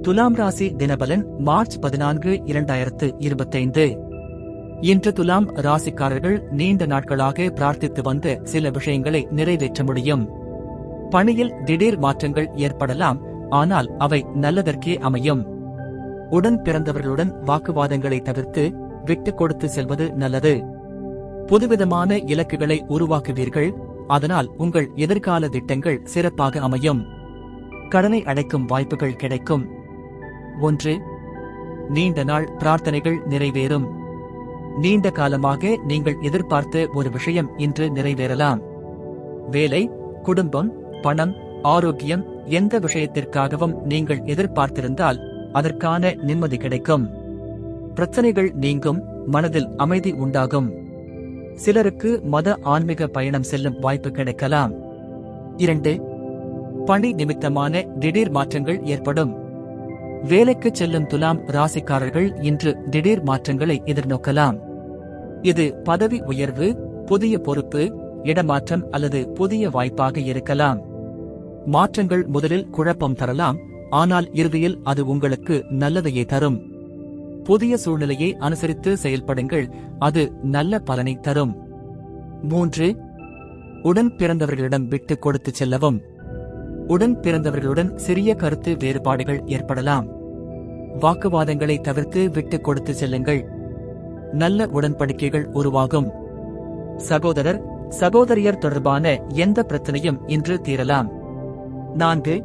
துலாம் ராசி தினபலன் மார்ச் பதினான்கு இரண்டாயிரத்து இருபத்தைந்து. இன்று துலாம் ராசிக்காரர்கள் நீண்ட நாட்களாக பிரார்த்தித்து வந்த சில விஷயங்களை நிறைவேற்ற முடியும். பணியில் திடீர் மாற்றங்கள் ஏற்படலாம் ஆனால் அவை நல்லதற்கே அமையும். உடன் பிறந்தவர்களுடன் வாக்குவாதங்களை தவிர்த்து விட்டுக் கொடுத்து செல்வது நல்லது. புதுவிதமான இலக்குகளை உருவாக்குவீர்கள் அதனால் உங்கள் எதிர்கால திட்டங்கள் சிறப்பாக அமையும். கடனை அடைக்கும் வாய்ப்புகள் கிடைக்கும். ஒன்று நீண்ட நாள் பிரார்த்தனைகள் நிறைவேறும். நீண்ட காலமாக நீங்கள் எதிர்பார்த்த ஒரு விஷயம் இன்று நிறைவேறலாம். வேலை குடும்பம் பணம் ஆரோக்கியம் எந்த விஷயத்திற்காகவும் நீங்கள் எதிர்பார்த்திருந்தால் அதற்கான நிம்மதி கிடைக்கும். பிரச்சனைகள் நீங்கும் மனதில் அமைதி உண்டாகும். சிலருக்கு மத ஆன்மீக பயணம் செல்லும் வாய்ப்பு கிடைக்கலாம். இரண்டு பணி நிமித்தமான திடீர் மாற்றங்கள் ஏற்படும். வேலைக்கு செல்லும் துலாம் ராசிக்காரர்கள் இன்று திடீர் மாற்றங்களை எதிர்நோக்கலாம். இது பதவி உயர்வு புதிய பொறுப்பு இடமாற்றம் அல்லது புதிய வாய்ப்பாக இருக்கலாம். மாற்றங்கள் முதலில் குழப்பம் தரலாம் ஆனால் இறுதியில் அது உங்களுக்கு நல்லதையே தரும். புதிய சூழ்நிலையை அனுசரித்து செயல்படுங்கள் அது நல்ல பலனை தரும். மூன்று உடன் பிறந்தவர்களிடம் விட்டு கொடுத்து செல்லவும். உடன் பிறந்தவர்களுடன் சிறிய கருத்து வேறுபாடுகள் ஏற்படலாம். வாக்குவாதங்களை தவிர்த்து விட்டுக் கொடுத்து செல்லுங்கள். நல்ல உடன்படிக்கைகள் உருவாகும். சகோதரர் சகோதரியர் தொடர்பான எந்த பிரச்சனையும் இன்று தீரலாம். நான்கு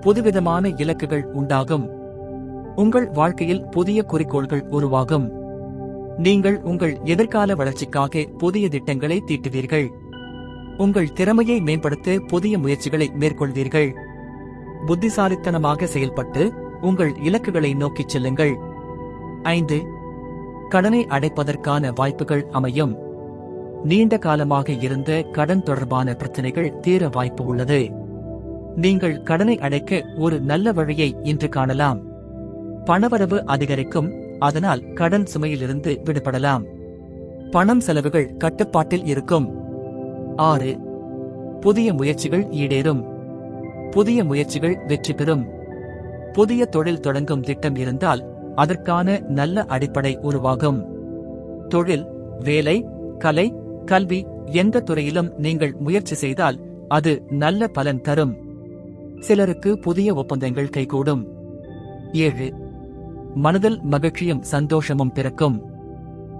புதுவிதமான இலக்குகள் உண்டாகும். உங்கள் வாழ்க்கையில் புதிய குறிக்கோள்கள் உருவாகும். நீங்கள் உங்கள் எதிர்கால வளர்ச்சிக்காக புதிய திட்டங்களை தீட்டுவீர்கள். உங்கள் திறமையை மேம்படுத்த புதிய முயற்சிகளை மேற்கொள்வீர்கள். புத்திசாலித்தனமாக செயல்பட்டு உங்கள் இலக்குகளை நோக்கிச் செல்லுங்கள். ஐந்து கடனை அடைப்பதற்கான வாய்ப்புகள் அமையும். நீண்ட காலமாக இருந்த கடன் தொடர்பான பிரச்சனைகள் தீர வாய்ப்பு உள்ளது. நீங்கள் கடனை அடைக்க ஒரு நல்ல வழியை இன்று காணலாம். பணவரவு அதிகரிக்கும் அதனால் கடன் சுமையிலிருந்து விடுபடலாம். பணம் செலவுகள் கட்டுப்பாட்டில் இருக்கும். ஆறு. புதிய முயற்சிகள் ஈடேறும். புதிய முயற்சிகள் வெற்றி பெறும். புதிய தொழில் தொடங்கும் திட்டம் இருந்தால் அதற்கான நல்ல அடிப்படை உருவாகும். தொழில் வேலை கலை கல்வி எந்த துறையிலும் நீங்கள் முயற்சி செய்தால் அது நல்ல பலன் தரும். சிலருக்கு புதிய ஒப்பந்தங்கள் கைகூடும். ஏழு. மனதில் மகிழ்ச்சியும் சந்தோஷமும் பிறக்கும்.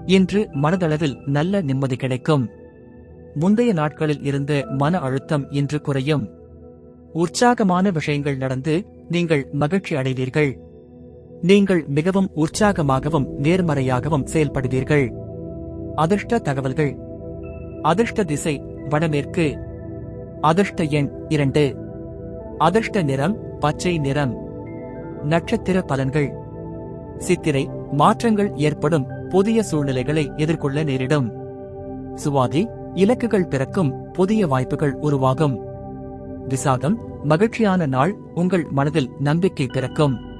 இன்று மனதளவில் நல்ல நிம்மதி கிடைக்கும். முந்தைய நாட்களில் இருந்து மன அழுத்தம் இன்று குறையும். உற்சாகமான விஷயங்கள் நடந்து நீங்கள் மகிழ்ச்சி அடைவீர்கள். நீங்கள் மிகவும் உற்சாகமாகவும் நேர்மறையாகவும் செயல்படுவீர்கள். அதிர்ஷ்ட தகவல்கள். அதிர்ஷ்ட திசை வடமேற்கு. அதிர்ஷ்ட எண் இரண்டு. அதிர்ஷ்ட நிறம் பச்சை நிறம். நட்சத்திர பலன்கள். சித்திரை மாற்றங்கள் ஏற்படும் புதிய சூழ்நிலைகளை எதிர்கொள்ள நேரிடும். சுவாதி இலக்குகள் பிறக்கும் புதிய வாய்ப்புகள் உருவாகும். விசாகம் மகிழ்ச்சியான நாள் உங்கள் மனதில் நம்பிக்கை பிறக்கும்.